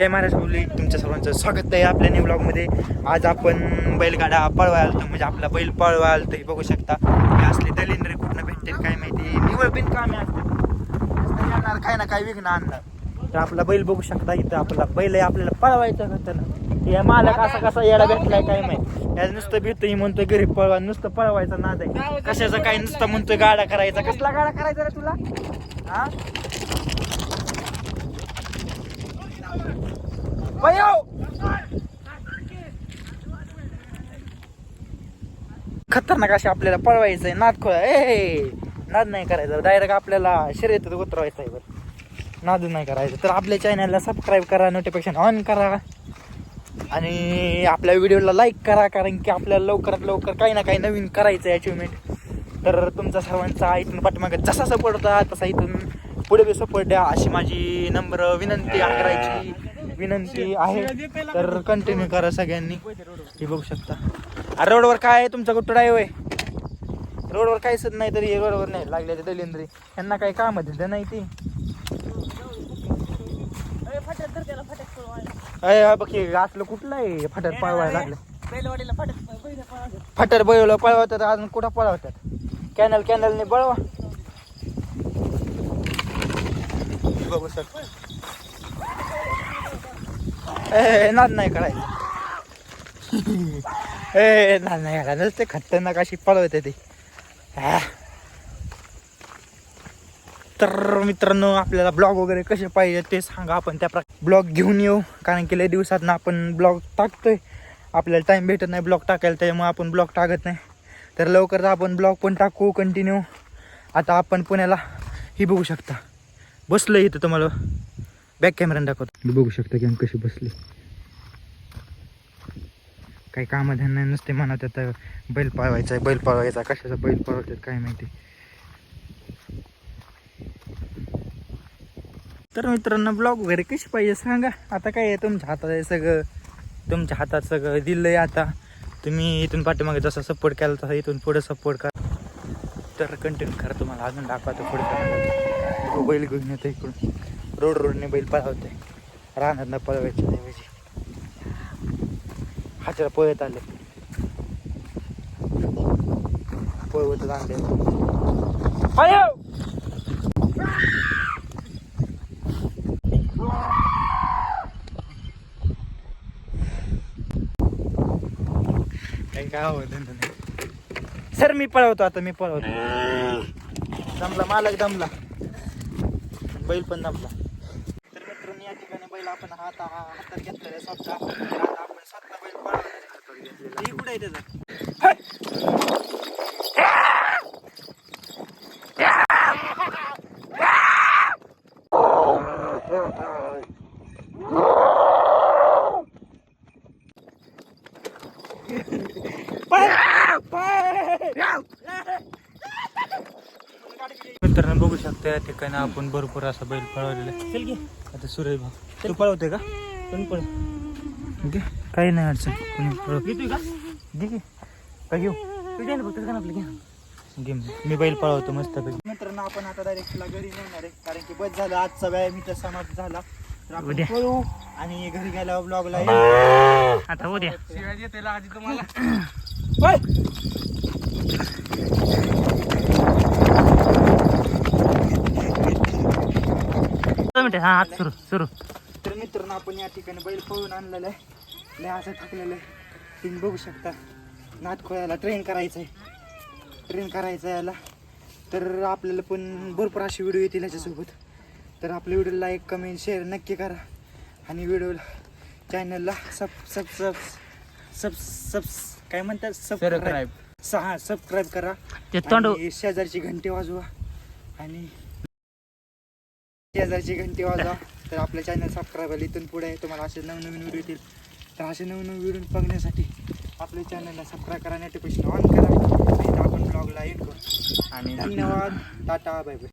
जय महाराज बोलली तुमच्या सर्वांचं स्वागत आहे आपल्या न्यू ब्लॉगमध्ये आज आपण बैलगाडा पळवायला आलतो म्हणजे आपला बैल पळवायला आलतो हे बघू शकता. हे असले दलिंद्रे कुठनं भेटते काय माहिती. निवड बिन कामे असते नुसतं येणार काय ना काय विघ्न आणणार. तर आपला बैल बघू शकता इथं आपला बैल आहे आपल्याला पळवायचा का त्यानं हे मालक असा कसा येडा भेटलाय काय माहिती. याला नुसतं भेटतोय म्हणतोय गरीब पळवा नुसतं पळवायचा नाद आहे. कशाचा काय नुसतं म्हणतोय गाडा करायचा कसला गाडा करायचा रे तुला? हा? खतरनाक अशी आपल्याला पळवायचंय नाद खोळा. ए नाद नाही करायचं डायरेक्ट आपल्याला शर्यतीत उतरवायचं आहे बरं. नाद नाही करायचं. तर आपल्या चॅनलला सबस्क्राईब करा नोटिफिकेशन ऑन करा. आणि आपल्या व्हिडिओला लाईक करा कारण की आपल्याला लवकरात लवकर काही ना काही नवीन करायचं आहे अचिव्हमेंट तर तुमचा सर्वांचा इथून पाठीमागे जसा सपोर्ट होता तसा इथून पुढे बेसो सपोर्ट द्या अशी माझी नम्र विनंती करायची विनंती आहे. तर कंटिन्यू करा सगळ्यांनी. हे बघू शकता. अरे रोडवर काय? आहे तुमचा कुठं आहे? रोडवर रोडवर काहीच नाही तरी रोडवर नाही. लागले ते दलिंद्री. यांना काही काम धंदा नाही ती. अरे बघ असलं कुठलं आहे? फटर पळवायला लागलं. फटर बळवलं पळवतात अजून कुठं पळवतात? कॅनल कॅनलने बघू शकता ए नाही करायचं ए ना नाही करायचं ते खतरनाक अशी पळवते ते. तर मित्रांनो आपल्याला ब्लॉग वगैरे कसे पाहिजे ते सांगा. आपण त्या प्रकारे ब्लॉग घेऊन येऊ. कारण की लय दिवसात आपण ब्लॉग टाकतोय. आपल्याला टाईम भेटत नाही ब्लॉग टाकायला त्यामुळे आपण ब्लॉग टाकत नाही. तर लवकरच आपण ब्लॉग पण टाकू कंटिन्यू आता आपण पुण्याला ही बघू शकता. बसलं इथं तुम्हाला. बॅक कॅमेरा दाखवतो. बघू शकता की आम्ही कशी बसली. काही कामं नाही नसते म्हणत आता बैल पाळवायचा आहे बैल पाळवायचा कशाचा बैल पाळवतात काय माहिती. तर मित्रांनो ब्लॉग वगैरे कशी पाहिजे सांगा. आता काय आहे तुमच्या हातात आहे सगळं. तुमच्या हातात सगळं दिलं आहे आता. तुम्ही इथून पाठीमागे जसा सपोर्ट केला तसा इथून पुढे सपोर्ट करा. तर कंटिन्यू करा तुम्हाला अजून दाखवतो पुढे. करा हो, बैल घेऊन येतो इकडून. रोड रोडने बैल पळवते राहणार ना पळवायचे म्हणजे. ऐवजी हाताला पळत आले. पळवत आणले काही काय हवं सर मी पळवतो आता मी पळवतो. दमला मालक दमला. बैल पण दमला तर मित्रांनो या ठिकाणी बैल आपण हात हातात घेतलेला आहे. स्वतः आता आपण स्वतः बैल आहे. ही कुठे आहे त्याचं? मित्रांनो बघू शकता या ठिकाणी आपण भरपूर असा बैल पळवलेला आहे. चल घे. आता सुरेश भाऊ तू पळवते का? कोण पळ घे काही नाही अडचण कोणी पळव. घेतोय का? घे घे का घेऊ? फक्त का आपलं घे घे मी बैल पळवतो मस्त मित्रांनो आपण आता डायरेक्ट तुला घरी नेणार आहे. कारण की बस झालं आजचा व्यायाम इथं समाप्त झाला. तर आपण पळू आणि घरी गेल्यावर ब्लॉगला आता उद्या. हा हात सुरू सुरू. तर मित्रांनो आपण या ठिकाणी बैल पळून आणलेलं आहे. लय असं थकलेलं आहे. तुम्ही बघू शकता. नाथ खोळ्याला ट्रेन करायचं आहे ट्रेन करायचं आहे याला. तर आपल्याला पण भरपूर असे व्हिडिओ येतील याच्यासोबत. तर आपल्या व्हिडिओला लाईक कमेंट शेअर नक्की करा. आणि व्हिडिओला चॅनलला सब सब सब सब सब काय म्हणतात? सबस्क्राईब सहा सबस्क्राईब करा. शेजारची घंटी वाजवा. आणि शेजारची घंटी वाजवा तर आपल्या चॅनल सबस्क्राईब इथून पुढे तुम्हाला असे नवनवीन व्हिडिओ येतील. तर असे नवनवीन व्हिडिओ बघण्यासाठी आपल्या चॅनलला सबस्क्राईब करा नोटिफिकेशन ऑन करा. आपण ब्लॉगला एंड करू. आणि धन्यवाद. Tata bye bye